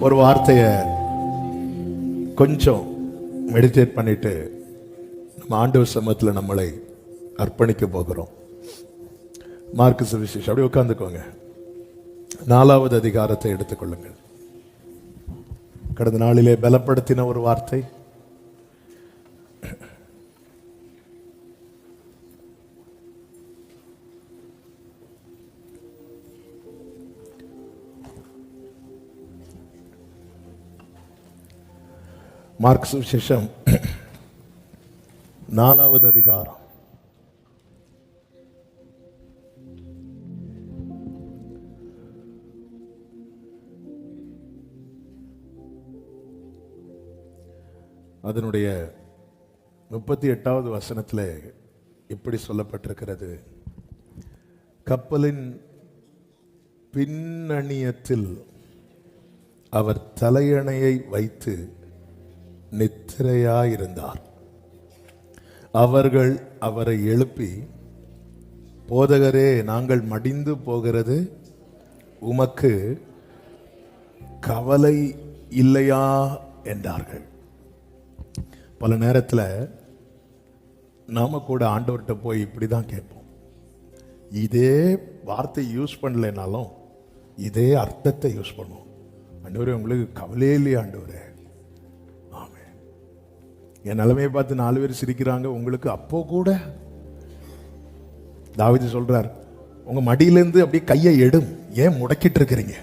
ஒரு வார்த்தையை கொஞ்சம் மெடிடேட் பண்ணிட்டு நம்ம ஆண்டவர் சமூகத்தில் நம்மளை அர்ப்பணிக்க போகிறோம். மார்க்கு சுவிசேஷம். அப்படி உட்காந்துக்கோங்க நாலாவது அதிகாரத்தை எடுத்துக்கொள்ளுங்கள். கடந்த நாளிலே பலப்படுத்தின ஒரு வார்த்தை. மார்க் சுவிசேஷம் நாலாவது அதிகாரம். அதனுடைய முப்பத்தி எட்டாவது வசனத்தில் இப்படி சொல்லப்பட்டிருக்கிறது. கப்பலின் பின்னணியத்தில் அவர் தலையணையை வைத்து நித்திரையாயிருந்தார். அவர்கள் அவரை எழுப்பி போதகரே நாங்கள் மடிந்து போகிறது உமக்கு கவலை இல்லையா? என்றார்கள். பல நேரத்தில் நாம் கூட ஆண்டவர்கிட்ட போய் இப்படி தான் கேட்போம். இதே வார்த்தை யூஸ் பண்ணலைனாலும் இதே அர்த்தத்தை யூஸ் பண்ணுவோம். ஆண்டவரே உங்களுக்கு கவலையே இல்லையா ஆண்டவரே. என் நிலைமையை பார்த்து நாலு பேர் சிரிக்கிறாங்க. உங்களுக்கு அப்போ கூட தாவிது சொல்றார் உங்க மடியிலேருந்து அப்படியே கையை எடும். ஏன் முடக்கிட்டு இருக்கிறீங்க?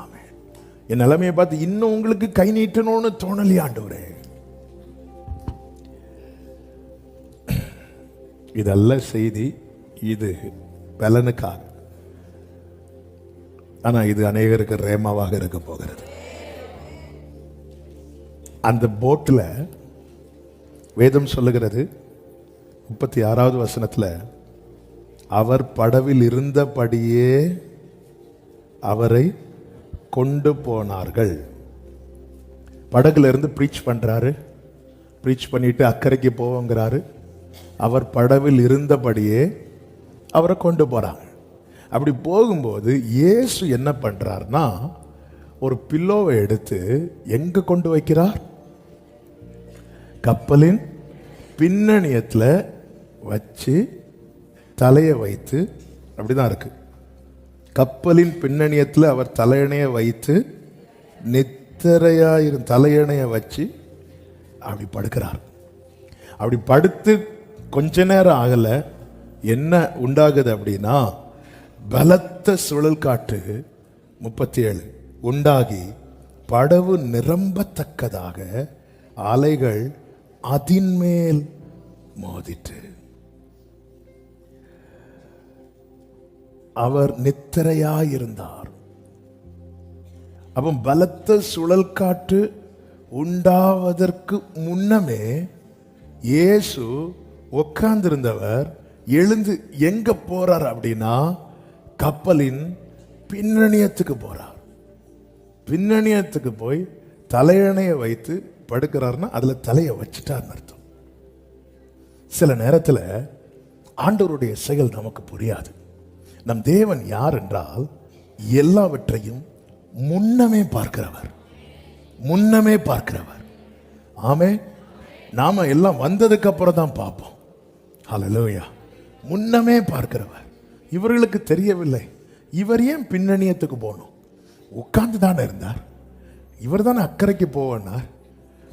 ஆமே என் நிலைமையை பார்த்து இன்னும் உங்களுக்கு கை நீட்டணும்னு தோணலையாண்டவரே இதல்ல செய்தி இது பலனுக்காக. ஆனா இது அநேகருக்கு ரேமாவாக இருக்க போகிறது. அந்த போட்டில் வேதம் சொல்லுகிறது முப்பத்தி ஆறாவது வசனத்தில் அவர் படவில் இருந்தபடியே அவரை கொண்டு போனார்கள். படகுல இருந்து ப்ரீச் பண்ணுறாரு ப்ரீச் பண்ணிட்டு அக்கறைக்கு போவோங்கிறாரு. அவர் படவில் இருந்தபடியே அவரை கொண்டு போகிறாங்க அப்படி போகும்போது இயேசு என்ன பண்ணுறாருனா ஒரு பில்லோவை எடுத்து எங்கே கொண்டு வைக்கிறார்? கப்பலின் பின்னணியத்தில் வச்சு தலையை வைத்து அப்படிதான் இருக்கு. கப்பலின் பின்னணியத்தில் அவர் தலையணையை வைத்து நித்திரையாயிரும் தலையணையை வச்சு அப்படி படுக்கிறார். அப்படி படுத்து கொஞ்ச நேரம் ஆகலை. என்ன உண்டாகுது அப்படின்னா பலத்த சுழல் காற்று முப்பத்தி ஏழு உண்டாகி படவு நிரம்பத்தக்கதாக அலைகள் அதின்மேல் மோதிட்டு அவர் நித்திரையாயிருந்தார். அப்போ பலத்த சுழல் காற்று உண்டாவதற்கு முன்னமே இயேசு உட்கார்ந்திருந்தவர் எழுந்து எங்க போறார் அப்படின்னா கப்பலின் பின்னணியத்துக்கு போறார். பின்னணியத்துக்கு போய் தலையணையை வைத்து படுக்கிறாருன்னா அதுல தலையை வச்சுட்டார்னு அர்த்தம். சில நேரத்தில் ஆண்டவருடைய செயல் நமக்கு புரியாது. நம் தேவன் யார் என்றால் எல்லாவற்றையும் முன்னமே பார்க்கிறவர். முன்னமே பார்க்கிறவர். ஆமே நாம எல்லாம் வந்ததுக்கு அப்புறம் தான் பார்ப்போம். ஹalleluya முன்னமே பார்க்கிறவர். இவர்களுக்கு தெரியவில்லை. இவர் ஏன் பின்னணியத்துக்கு போகணும்? உட்கார்ந்து தானே இருந்தார். இவர் தானே அக்கறைக்கு போவனார்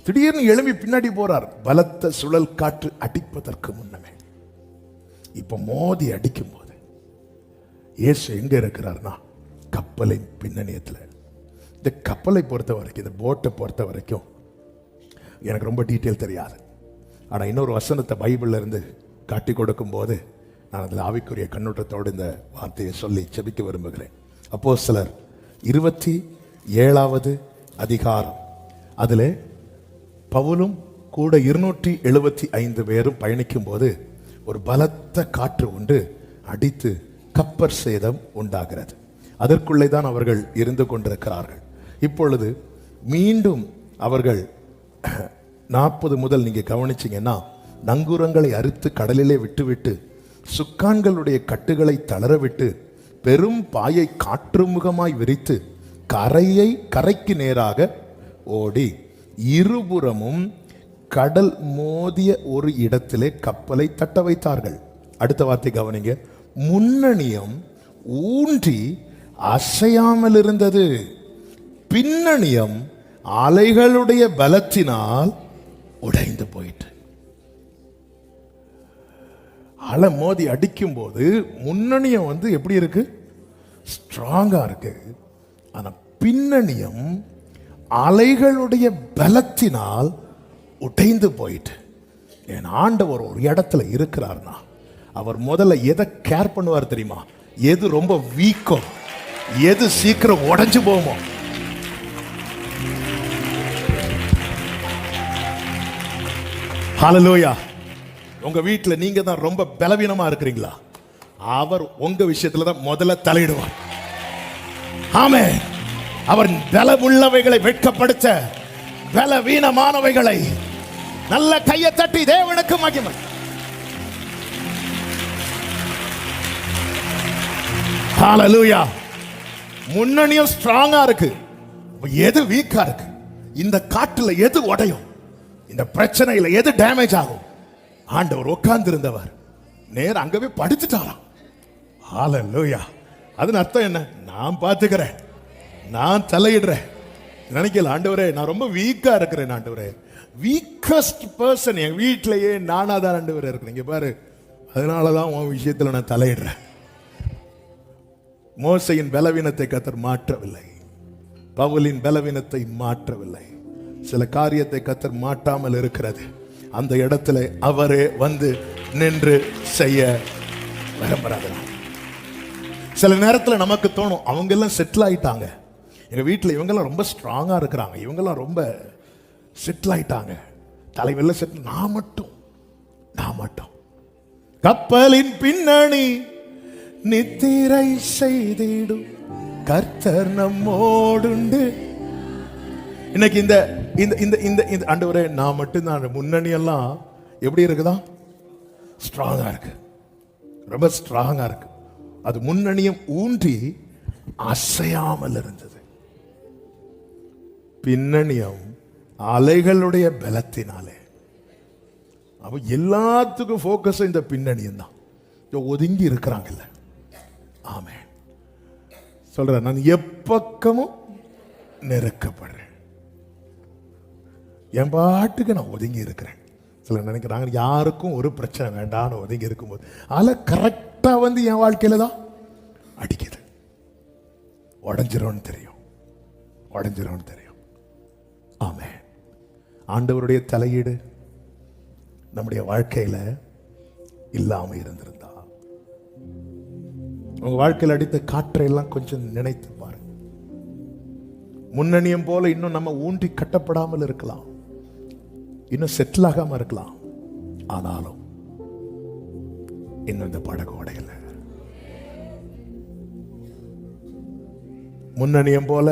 திடீர்னு எழும்பி பின்னாடி போறார். பலத்த சுழல் காற்று அடிப்பதற்கு முன்னமே. இப்ப மோதி அடிக்கும் போது இயேசு எங்க இருக்கிறார்னா கப்பலின் பின்னணியத்தில். இந்த கப்பலை பொறுத்த வரைக்கும் இந்த போட்டை பொறுத்த வரைக்கும் எனக்கு ரொம்ப டீட்டெயில் தெரியாது. ஆனால் இன்னொரு வசனத்தை பைபிளில் இருந்து காட்டி கொடுக்கும் போது நான் அதில் ஆவிக்குரிய கண்ணோட்டத்தோடு இந்த வார்த்தையை சொல்லி செபிக்க விரும்புகிறேன். அப்போ சிலர் இருபத்தி ஏழாவது அதிகாரம். அதில் பவுலும் கூட இருநூற்றி எழுபத்தி ஐந்து பேரும் பயணிக்கும் போது ஒரு பலத்த காற்று உண்டு அடித்து கப்பர் சேதம் உண்டாகிறது. அதற்குள்ளே தான் அவர்கள் இருந்து கொண்டிருக்கிறார்கள். இப்பொழுது மீண்டும் அவர்கள் நாற்பது முதல் நீங்க கவனிச்சீங்கன்னா நங்கூரங்களை அறுத்து கடலிலே விட்டுவிட்டு சுக்கான்களுடைய கட்டுகளை தளரவிட்டு பெரும் பாயை காற்று முகமாய் விரித்து கரையை கரைக்கு நேராக ஓடி இருபுறமும் கடல் மோதிய ஒரு இடத்திலே கப்பலை தட்ட வைத்தார்கள். அடுத்த வார்த்தை கவனிங்க. முன்னணியம் ஊன்றி அசையாமல் இருந்தது. பின்னணியம் அலைகளுடைய பலத்தினால் உடைந்து போயிட்டு அலை மோதி அடிக்கும்போது முன்னணியம் வந்து எப்படி இருக்கு? ஸ்ட்ராங்காக இருக்கு. ஆனால் பின்னணியம் அலைகளுடைய பலத்தினால் உடைந்து போயிட்டு. என் ஆண்டவர் ஒரு இடத்துல இருக்கிறார்னா அவர் முதல்ல எதை கேர் பண்ணுவார் தெரியுமா? எது ரொம்ப வீக்கோ எது சீக்கிரம் உடஞ்சு போமோ ஹலலோயா உங்க வீட்டில் நீங்க தான் ரொம்ப பலவீனமா இருக்கிறீங்களா? அவர் உங்க விஷயத்துல தான் முதல்ல தலையிடுவார். ஆமே அவர் பலமுள்ளவைகளை வெட்கப்படுத்த பலவீனமானவைகளை நல்ல கையை தட்டி தேவனுக்கு மகிமை. ஹalleluya முன்னணியும் ஸ்ட்ராங்கா இருக்கு. எது வீக்கா இருக்கு? இந்த காட்டுல எது உடையும்? இந்த பிரச்சனையில எது டேமேஜ் ஆகும்? ஆண்டவர் உட்கார்ந்து இருந்தவர் நேர அங்கவே படுத்துட்டாராம் ஹalleluya அதன் அர்த்தம் என்ன? நான் பார்த்துக்கிறேன். தலையிடுறேன். நினைக்கல ஆண்டவரே நான் ரொம்ப வீக்கா இருக்கிறேன் ஆண்டவரே. வீக்கஸ்ட் பர்சன் என் வீட்டிலேயே நானா தான் ஆண்டவரே இருக்கிறேன். இங்க பாரு அதனால தான் உன் விஷயத்தில் நான் தலையிடுறேன். மோசையின் பலவீனத்தை கத்தர் மாற்றவில்லை. பவுலின் பலவீனத்தை மாற்றவில்லை. சில காரியத்தை கத்தர் மாட்டாமல் இருக்கிறது. அந்த இடத்துல அவரே வந்து நின்று செய்ய விரும்புறாங்க சில நேரத்தில் நமக்கு தோணும் அவங்க எல்லாம் செட்டில் ஆயிட்டாங்க. எங்கள் வீட்டில் இவங்கெல்லாம் ரொம்ப ஸ்ட்ராங்கா இருக்கிறாங்க. இவங்கெல்லாம் ரொம்ப செட்டில் ஆயிட்டாங்க. தலைவரில் செட்டில் நான் மட்டும். நான் மட்டும். கப்பலின் பின்னணி நித்திரை செய்திடும் கர்த்தர் நம்மோடுண்டு. இன்னைக்கு இந்த இந்த இந்த இந்த இந்த ஆண்டவரே நான் மட்டும்தான். முன்னணி எல்லாம் எப்படி இருக்குதா? ஸ்ட்ராங்காக இருக்கு. ரொம்ப ஸ்ட்ராங்காக இருக்கு. அது முன்னணியும் ஊன்றி அசையாமல் இருந்தது. பின்னணியும் அலைகளுடைய பலத்தினாலே. அப்போ எல்லாத்துக்கும் ஃபோக்கஸ் இந்த பின்னணியும் தான். ஒதுங்கி இருக்கிறாங்கல்ல. ஆமே சொல்றேன் நான் எப்பக்கமும் நெருக்கப்படுறேன். என் பாட்டுக்கு நான் ஒதுங்கி இருக்கிறேன். சில நினைக்கிறாங்க யாருக்கும் ஒரு பிரச்சனை வேண்டாம்னு ஒதுங்கி இருக்கும்போது அதில் கரெக்டாக வந்து என் வாழ்க்கையில தான் அடிக்குது. உடஞ்சிரும்னு தெரியும். உடஞ்சிரும்னு தெரியும். ஆமே ஆண்டவருடைய தலையீடு நம்முடைய வாழ்க்கையில் இல்லாமல் இருந்திருந்தா. உங்கள் வாழ்க்கையில் அடித்த காற்றையெல்லாம் கொஞ்சம் நினைத்து பாருங்க. முன்னணியம் போல இன்னும் நம்ம ஊன்றி கட்டப்படாமல் இருக்கலாம். இன்னும் செட்டில் ஆகாமல் இருக்கலாம். ஆனாலும் இன்னும் இந்த படகு உடையல. முன்னணியம் போல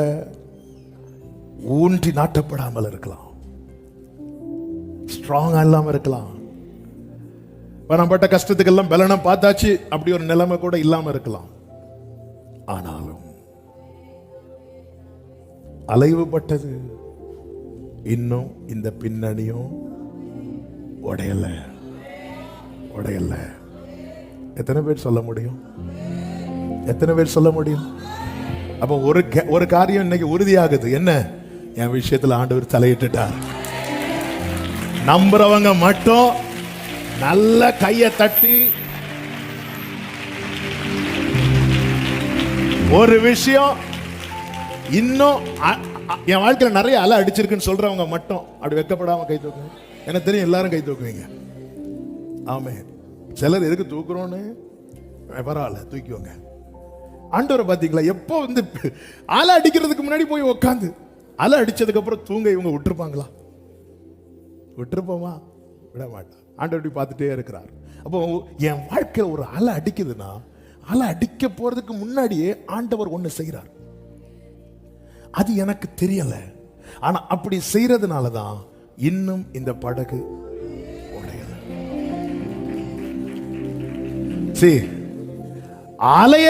ஊன்றி நாட்டப்படாமல் இருக்கலாம். ஸ்ட்ராங்காக இல்லாமல் இருக்கலாம். நம்ம பட்ட கஷ்டத்துக்கெல்லாம் பலனம் பார்த்தாச்சு. அப்படி ஒரு நிலைமை கூட இல்லாமல் இருக்கலாம். ஆனாலும் அலைவுபட்டது இன்னும் இந்த பின்னணியும் உடையல. உடையல. எத்தனை பேர் சொல்ல முடியும்? எத்தனை பேர் சொல்ல முடியும்? அப்போ ஒரு ஒரு காரியம் இன்னைக்கு உறுதியாகுது. என்ன? என் விஷயத்தில் ஆண்டவர் தலையிட்டுட்டார். நம்புறவங்க மட்டும் நல்ல கையை தட்டி ஒரு விஷயம் இன்னும் என் வாழ்க்கையில் நிறைய அலை அடிச்சிருக்குன்னு சொல்றவங்க மட்டும் அப்படி வெக்கப்படாம கை தூக்குங்க. எனக்கு தெரியும் எல்லாரும் கை தூக்குவீங்க. ஆமே சிலர் எதுக்கு தூக்குறோன்னு? பரவாயில்ல தூக்கிவோங்க ஆண்டவரை பார்த்தீங்களா எப்போ வந்து அலை அடிக்கிறதுக்கு முன்னாடி போய் உக்காந்து அலை அடித்ததுக்கப்புறம் தூங்க இவங்க விட்டுருப்பாங்களா? விட்டுருப்போமா? விட மாட்டான் ஆண்டவர் பார்த்துட்டே இருக்கிறார். அப்போ என் வாழ்க்கையில் ஒரு அலை அடிக்குதுன்னா அலை அடிக்க போகிறதுக்கு முன்னாடியே ஆண்டவர் ஒன்று செய்கிறார் அது எனக்கு தெரியல. ஆனா அப்படி செய்யறதுனால தான் இன்னும் இந்த படகு உடையது. சரி அலைய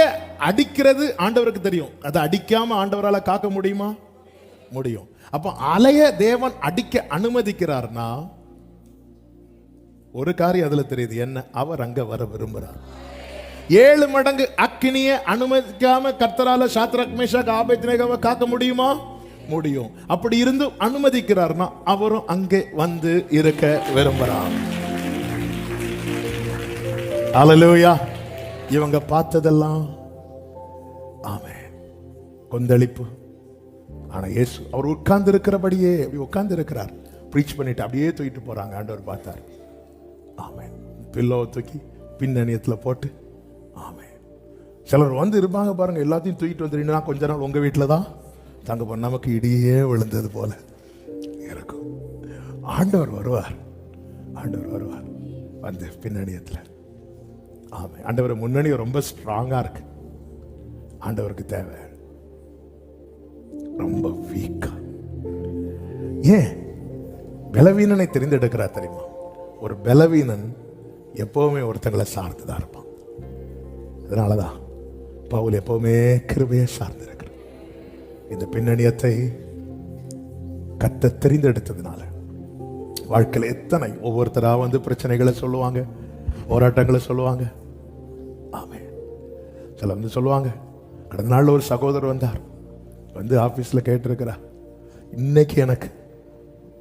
அடிக்கிறது ஆண்டவருக்கு தெரியும். அதை அடிக்காம ஆண்டவரால் காக்க முடியுமா? முடியும். அப்போ அலைய தேவன் அடிக்க அனுமதிக்கிறார்னா ஒரு காரியம் அதுல தெரியுது. என்ன? அவர் அங்க வர விரும்புறார். ஏழு மடங்கு அக்கினியை அனுமதிக்காம கர்த்தரால சாத்ரக் மேஷாக் ஆபேத்நேகவை காக்க முடியுமா? முடியும். அப்படி இருந்து அனுமதிக்கிறார்னா அவரும் அங்கே வந்து இருக்க விரும்புறார். அலலூயா இவங்க பார்த்ததெல்லாம் ஆமே கொந்தளிப்பு. ஆனால் இயேசு அவர் உட்கார்ந்து இருக்கிறபடியே அப்படி உட்கார்ந்து இருக்கிறார் ப்ரீச் பண்ணிட்டு அப்படியே தூக்கிட்டு போகிறாங்க ஆண்டவர் பார்த்தார். ஆமேன். பில்லோவை தூக்கி பின்னணியத்தில் போட்டு ஆமேன். சிலர் வந்து இருப்பாங்க பாருங்கள் எல்லாத்தையும் தூக்கிட்டு வந்துட்டீங்கன்னா கொஞ்ச நாள் உங்கள் வீட்டில் தான் தங்க போன நமக்கு இடியே விழுந்தது போல இருக்கும். ஆண்டவர் வருவார். ஆண்டவர் வருவார். வந்து பின்னணியத்தில் ஆமாம் ஆண்டவர் முன்னணி ரொம்ப ஸ்ட்ராங்காக இருக்கு. ஆண்டவருக்கு தேவை. ரொம்ப வீக்கா ஏன்? பலவீனனை தெரிந்தெடுக்கிறார் தெரியுமா? ஒரு பலவீனன் எப்பவுமே ஒருத்தங்களை சார்ந்துதான் இருப்பான். அதனாலதான் பவுல் எப்பவுமே கிருபையை சார்ந்து இந்த பின்னணியத்தை கத்த தெரிந்தெடுத்ததுனால வாழ்க்கையில் எத்தனை ஒவ்வொருத்தரா வந்து பிரச்சனைகளை சொல்லுவாங்க போராட்டங்களை சொல்லுவாங்க? ஆமே சில வந்து சொல்லுவாங்க கடந்த நாள்ல ஒரு சகோதரர் வந்தார். வந்து ஆஃபீஸில் கேட்டிருக்கிறா. இன்னைக்கு எனக்கு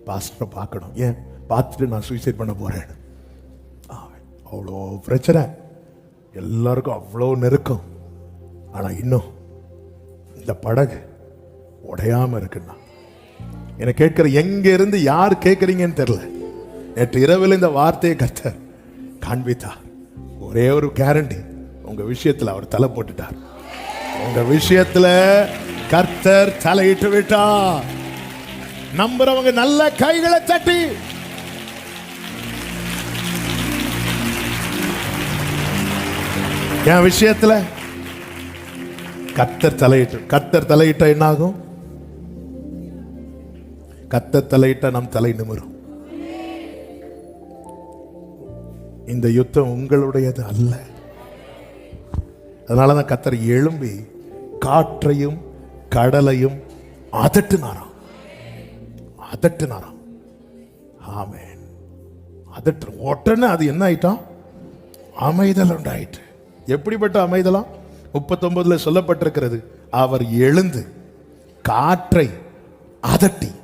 பாஸ்டரை பார்க்கணும். ஏன்? பார்த்துட்டு நான் சூசைட் பண்ண போகிறேன் அவ்வளோ பிரச்சனை. எல்லாருக்கும் அவ்வளோ நெருக்கம். ஆனால் இன்னும் இந்த படகு உடையாமல் இருக்குன்னா என்னை கேட்குற எங்கேருந்து யார் கேட்குறீங்கன்னு தெரில நேற்று இரவில் இந்த வார்த்தையை கத்த காண்பித்தார் ஒரே ஒரு கேரண்டி உங்கள் விஷயத்தில் அவர் தலை போட்டுட்டார். உங்கள் விஷயத்தில் கர்த்தர் தலையிட்டு விட்டா. நம்புறவங்க நல்ல கைகளை தட்டி. என் விஷயத்துல கத்தர் தலையிட்டு கத்தர் தலையிட்ட என்ன ஆகும் கர்த்தர் தலையிட்ட நம் தலை நிமிரும். இந்த யுத்தம் உங்களுடையது அல்ல. அதனால தான் கத்தர் எழும்பி காற்றையும் கடலையும் அதட்டுனாராம். அதட்டுனாராம். ஆமேன். அதட்டு உடனே அது என்ன ஆயிட்டான் அமைதல் உண்டாயிற்று. எப்படிப்பட்ட அமைதலாம் முப்பத்தொன்பதுல சொல்லப்பட்டிருக்கிறது அவர் எழுந்து காற்றை அதட்டி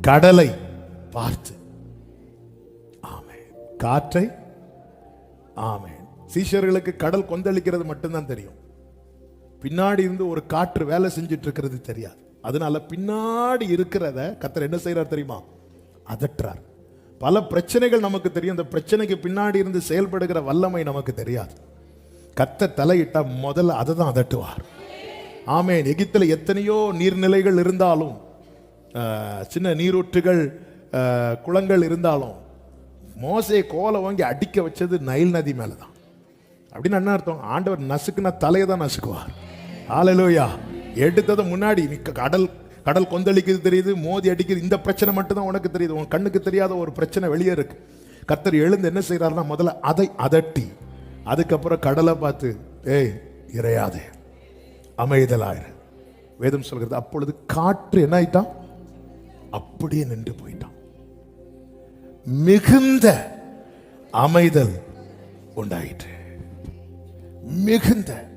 கடலை பார்த்து. ஆமென். காற்றை ஆமென். சீஷர்களுக்கு கடல் கொந்தளிக்கிறது மட்டும்தான் தெரியும். பின்னாடி இருந்து ஒரு காற்று வேலை செஞ்சுட்டு இருக்கிறது தெரியாது. அதனால பின்னாடி இருக்கிறத கத்தர் என்ன செய்யறார் தெரியுமா? அதட்டுறார். பல பிரச்சனைகள் நமக்கு தெரியும். அந்த பிரச்சனைக்கு பின்னாடி இருந்து செயல்படுகிற வல்லமை நமக்கு தெரியாது. கத்த தலையிட்டா முதல்ல அதை தான் அதட்டுவார். ஆமேன். எகித்தில் எத்தனையோ நீர்நிலைகள் இருந்தாலும் சின்ன நீரூற்றுகள் குளங்கள் இருந்தாலும் மோசையை கோலை வாங்கி அடிக்க வச்சது நைல் நதி மேலே தான் அப்படின்னு என்ன அர்த்தம்? ஆண்டவர் நசுக்குனா தலையை தான் நசுக்குவார். ஆலலோயா எடுத்தது முன்னாடி நீ கடல் கடல் கொந்தளிக்குது தெரியுது மோதி அடிக்குது. இந்த பிரச்சனை மட்டும்தான் உனக்கு தெரியுது. உன் கண்ணுக்கு தெரியாத ஒரு பிரச்சனை வெளியே இருக்கு. கத்தர் எழுந்து என்ன செய்யறாருன்னா முதல்ல அதை அதட்டி அதுக்கப்புறம் கடலை பார்த்து ஏய் இறையாதே அமைதலாயிரு. வேதம் சொல்கிறது அப்பொழுது காற்று என்ன ஆயிட்டான்? அப்படியே நின்று போயிட்டான். மிகுந்த அமைதல் உண்டாயிற்று. மிகுந்த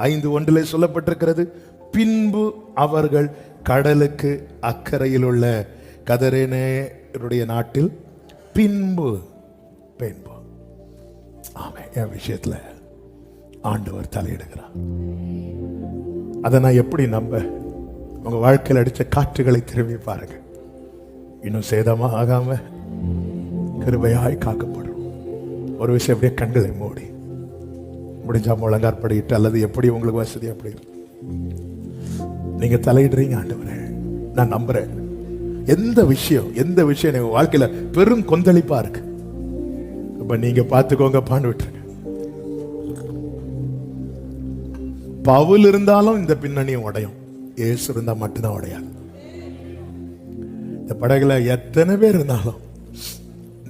ஐந்து ஒன்றிலே சொல்லப்பட்டிருக்கிறது. பின்பு அவர்கள் கடலுக்கு அக்கறையில் உள்ள கதரேனருடைய நாட்டில் பின்பு பின்பு ஆமே என் விஷயத்துல ஆண்டவர் தலையிடுகிறார். அதை நான் எப்படி நம்ப? உங்க வாழ்க்கையில் அடிச்ச காற்றுகளை திரும்பி பாருங்க. இன்னும் சேதமா ஆகாம கிருபையாய் காக்கப்படும். ஒரு விஷயம் அப்படியே கண்களை மூடி. முடிஞ்சால் முழங்கார் படிட்டு அல்லது எப்படி உங்களுக்கு வசதி அப்படி? நீங்க தலையிடுறீங்க ஆண்டவரே. நான் நம்புறேன். எந்த விஷயம் எந்த விஷயம் எங்க வாழ்க்கையில பெரும் கொந்தளிப்பா இருக்கு? அப்போ நீங்க பார்த்துக்கோங்க பாண்டு விட்டுருங்க. பவுல் இருந்தாலும் இந்த பின்னணியும் உடையும். ஏசு இருந்தா மட்டும்தான் உடையாது. இந்த படகுல எத்தனை பேர் இருந்தாலும்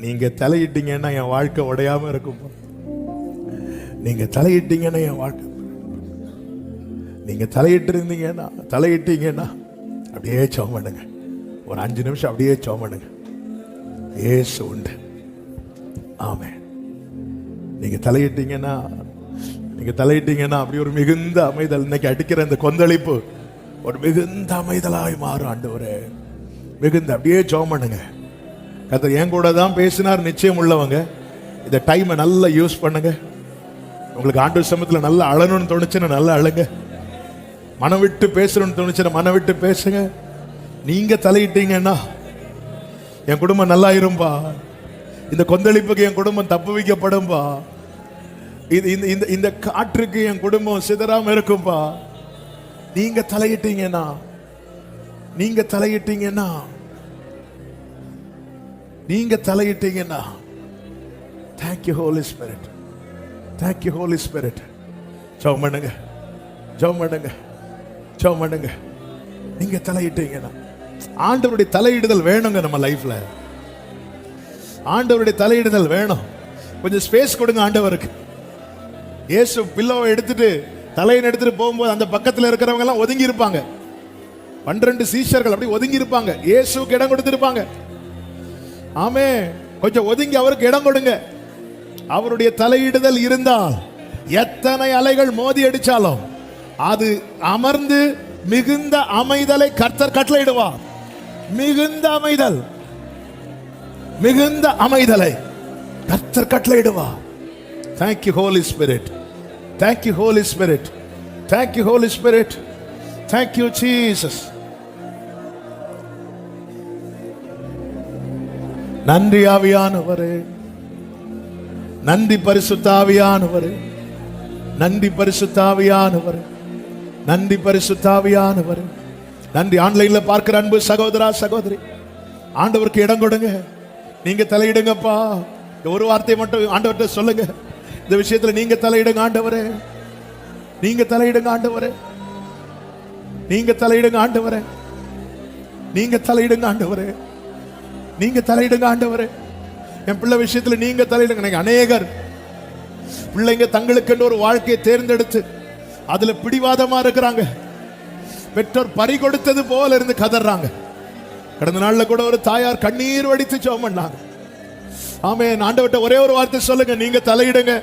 நீங்க தலையிட்டீங்கன்னா என் வாழ்க்கை உடையாம இருக்கும். நீங்க தலையிட்டீங்கன்னா என் வாழ்க்கை. நீங்க தலையிட்டு இருந்தீங்கன்னா தலையிட்டீங்கன்னா அப்படியே சோமனுங்க ஒரு அஞ்சு நிமிஷம் அப்படியே சோமனுங்க பண்ணுங்க. ஏசு உண்டு. ஆமே நீங்க தலையிட்டீங்கன்னா நீங்க தலையிட்டீங்கன்னா அப்படி ஒரு மிகுந்த அமைதல். இன்னைக்கு அடிக்கிற இந்த கொந்தளிப்பு ஒரு மிகுந்த அமைதலாய் மாறும் ஆண்டவரே. மிகுந்த அப்படியே ஜெபம் கத்தர் என் கூட தான் பேசினார் நிச்சயம் உள்ளவங்க. இந்த டைமை நல்லா யூஸ் பண்ணுங்க. உங்களுக்கு ஆண்டு சமயத்தில் நல்லா அழணும்னு தோணுச்சுன்னா நல்லா அழுங்க. மனம் விட்டு பேசணும்னு தோணுச்சுன்னா மனம் விட்டு பேசுங்க. நீங்க தலையிட்டீங்கன்னா என் குடும்பம் நல்லா இரும்பா இந்த கொந்தளிப்புக்கு என் குடும்பம் தப்பு வைக்கப்படும்பா இது இந்த இந்த இந்த காற்றுக்கு என் குடும்பம் சிதறாம இருக்கும்பா. நீங்க தலையிட்டீங்கன்னா நீங்க தலையிட்டீங்கன்னா நீங்க தலையிட்டீங்கன்னா thank you holy spirit thank you holy spirit ஜெபம் பண்ணுங்க. ஜெபம் பண்ணுங்க. ஜெபம் பண்ணுங்க. நீங்க தலையிட்டீங்கன்னா. ஆண்டவருடைய தலையிடுதல் வேணுங்க நம்ம லைஃப்ல ஆண்டவருடைய தலையிடுதல் வேணும். கொஞ்சம் ஸ்பேஸ் கொடுங்க ஆண்டவருக்கு. இயேசு பில்லோவை எடுத்துட்டு தலையின் எடுத்துட்டு போகும்போது அந்த பக்கத்தில் இருக்கிறவங்க எல்லாம் ஒதுங்கி இருப்பாங்க. பன்னிரண்டு சீஷர்கள் அப்படி ஒதுங்கி இருப்பாங்க. இயேசுக்கு இடம் கொடுத்துருப்பாங்க. ஆமே கொஞ்சம் ஒதுங்கி அவருக்கு இடம் கொடுங்க. அவருடைய தலையிடுதல் இருந்தால் எத்தனை அலைகள் மோதி அடிச்சாலும் அது அமர்ந்து மிகுந்த அமைதலை கர்த்தர் கட்டளையிடுவார். மிகுந்த அமைதல். மிகுந்த அமைதலை கர்த்தர் கட்டளையிடுவார். Thank you holy spirit thank you holy spirit thank you holy spirit thank you Jesus நன்றி ஆவியானவரே. நன்றி பரிசுத்தாவியானவர். நன்றி பரிசுத்தாவியானவர். நன்றி பரிசுத்தாவியானவர். நன்றி ஆன்லைன்ல பார்க்கிற அன்பு சகோதரா சகோதரி. ஆண்டவருக்கு இடம் கொடுங்க. நீங்க தலையிடுங்கப்பா. ஒரு வார்த்தை மட்டும் ஆண்டவர்கிட்ட சொல்லுங்க. இந்த விஷயத்துல நீங்க தலையிடுங்க ஆண்டவரே. நீங்க தலையிடுங்க ஆண்டவரே. நீங்க தலையிடுங்க ஆண்டவரே. நீங்க தலையிடுங்க ஆண்டவரே. நீங்க தலையிடுங்க ஆண்டவரே. என் பிள்ளை விஷயத்துல நீங்க தலையிடுங்க. எனக்கு அநேகர். பிள்ளைங்க தங்களுக்கென்று ஒரு வாழ்க்கையை தேர்ந்தெடுத்து அதுல பிடிவாதமா இருக்கிறாங்க. பெற்றோர் பறி கொடுத்தது போல இருந்து கதறாங்க. கடந்த நாள்ல கூட ஒரு தாயார் கண்ணீர் வடித்து ஜெபம் பண்ணாங்க. ஆமே ஆண்டவட்ட ஒரே ஒரு வார்த்தை சொல்லுங்க. நீங்க தலையிடுங்க.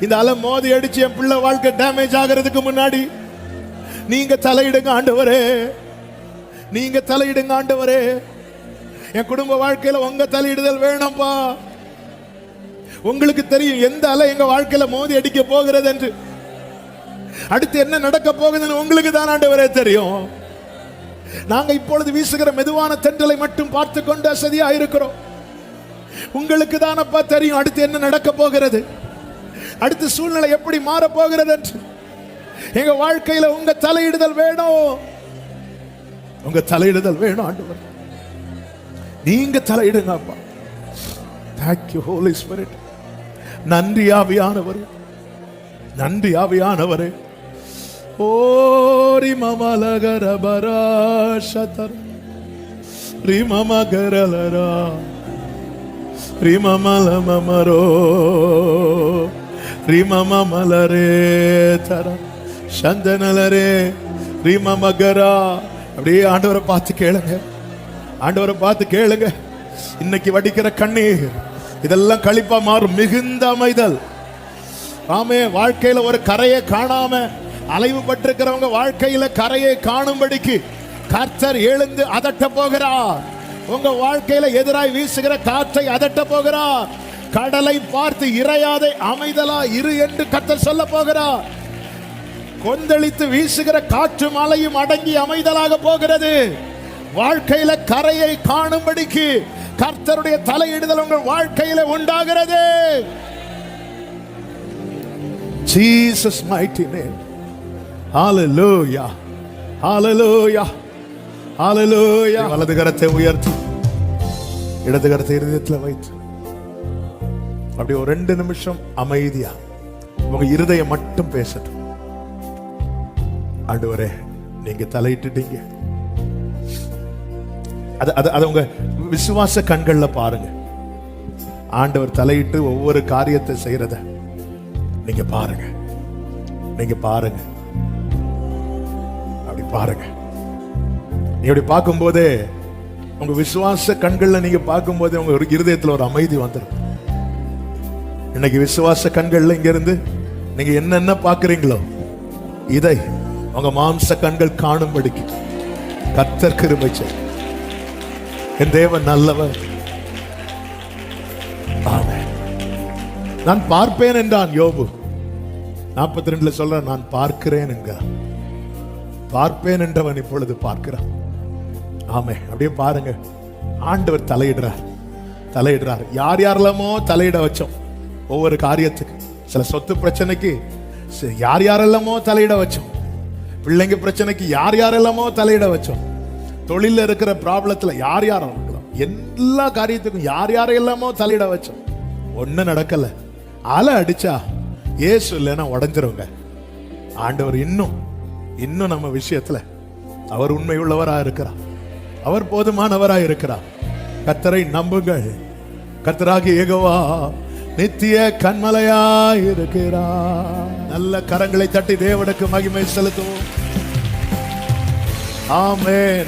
இந்த அலை மோதி அடிச்சு என் பிள்ளை வாழ்க்கை டேமேஜ் ஆகிறதுக்கு முன்னாடி நீங்க தலையிடுங்க ஆண்டவரே. நீங்க தலையிடுங்க ஆண்டவரே. என் குடும்ப வாழ்க்கையில உங்க தலையிடுதல் வேணும்பா. உங்களுக்கு தெரியும் எந்த அலை எங்க வாழ்க்கையில மோதி அடிக்க போகிறது என்று. அடுத்து என்ன நடக்க போகுதுன்னு உங்களுக்கு தான் ஆண்டவரே தெரியும். நாங்க இப்பொழுது வீசுகிற மெதுவான தென்றலை மட்டும் பார்த்து கொண்டு அசதியா இருக்கிறோம். உங்களுக்கு தானப்பா தெரியும் அடுத்து என்ன நடக்க போகிறது. அடுத்து சூழ்நிலை எப்படி மாற போகிறது என்று. எங்க வாழ்க்கையில உங்க தலையிடுதல் வேணும். உங்க தலையிடுதல் வேணும் ஆண்டவர். நீங்க தலையிடுங்க அப்பா தேங்க்யூ ஹோலி ஸ்பிரிட் நன்றி ஆவியானவர். நன்றி ஆவியானவர். ஓ ரிமமலகர பராசதர் ரிமமகரலரா ரிமமல மமரோ ரிமமலரே தர. சந்தனலரே ரிமமகரா. அப்படியே ஆண்டவரை பார்த்து கேளுங்க. ஆண்டவரை பார்த்து கேளுங்க. இன்னைக்கு வடிக்கிற கண்ணீர் இதெல்லாம் கழிப்பா மாறும். மிகுந்த அமைதல். ஆமே வாழ்க்கையில ஒரு கரையை காணாம அலைவு பட்டிருக்கிறவங்க வாழ்க்கையில கரையை காணும்படிக்கு கர்த்தர் எழுந்து அதட்ட போகிறார். உங்க வாழ்க்கையில எதிராய் வீசுகிற காற்றை அதட்ட போகிறார். கடலை பார்த்து இறையாதே அமைதலா இரு என்று கர்த்தர் சொல்ல போகிறார். கொந்தளித்து வீசுகிற காற்று மலையும் அடங்கி அமைதலாக போகிறது. வாழ்க்கையில கரையை காணும்படிக்கு கர்த்தருடைய தலையிடுதல் உங்கள் வாழ்க்கையில உண்டாகிறது. ஜீசஸ் மைட்டி நேம் ஹalleluya ஹalleluya ஹalleluya வலது கரத்தை உயர்த்தி இடது கரத்தை இருதயத்தில் வைத்து. அப்படி ஒரு ரெண்டு நிமிஷம் அமைதியா உங்க இருதயம் மட்டும் பேசட்டும். ஆண்டவரே நீங்க தலையிட்டுட்டீங்க. அது அது அது உங்க விசுவாச கண்கள்ல பாருங்க. ஆண்டவர் தலையிட்டு ஒவ்வொரு காரியத்தை செய்யறத நீங்க பாருங்க. நீங்க பாருங்க. பாருங்க. நீ அப்படி பார்க்கும்போது உங்க விசுவாச கண்கள்ல நீங்க பார்க்கும்போதே உங்க இருதயத்துல ஒரு அமைதி வந்துடும் இன்னைக்கு விசுவாச கண்கள்ல இங்க இருந்து நீங்க என்னென்ன பார்க்கறீங்களோ இதை உங்க மாம்ச கண்கள் காணும்படிக்கு கத்தர் கிருபை என் தேவன் நல்லவர். நான் பார்ப்பேன் என்றான் யோபு. நாற்பத்தி ரெண்டுல சொல்ற நான் பார்க்கிறேன் என்கிறான் பார்ப்பேன் என்றவன் இப்பொழுது பார்க்கிறான். ஆமே அப்படியே பாருங்க. ஆண்டவர் தலையிடுறார். தலையிடுறார். யார் யாரெல்லாமோ தலையிட வச்சோம். ஒவ்வொரு காரியத்துக்கு. சில சொத்து பிரச்சனைக்கு யார் யாரெல்லாமோ தலையிட வச்சோம். பிள்ளைங்க பிரச்சனைக்கு யார் யாரெல்லாமோ தலையிட வச்சோம். தொழில இருக்கிற ப்ராப்ளத்துல யார் யார் இருக்கலாம் எல்லா காரியத்துக்கும் யார் எல்லாமோ தலையிட வச்சோம். ஒண்ணும் நடக்கல. அலை அடிச்சா ஏசு இல்லைன்னா உடஞ்சிருவங்க ஆண்டவர் இன்னும் இன்னும் நம்ம விஷயத்துல அவர் உண்மை உள்ளவரா இருக்கிறார். அவர் போதுமானவரா இருக்கிறார். கத்தரை நம்புங்கள். கத்தராகி ஏகவா நித்திய கண்மலையா இருக்கிறா நல்ல கரங்களை தட்டி தேவனுக்கு மகிமை செலுத்துவோம். ஆமே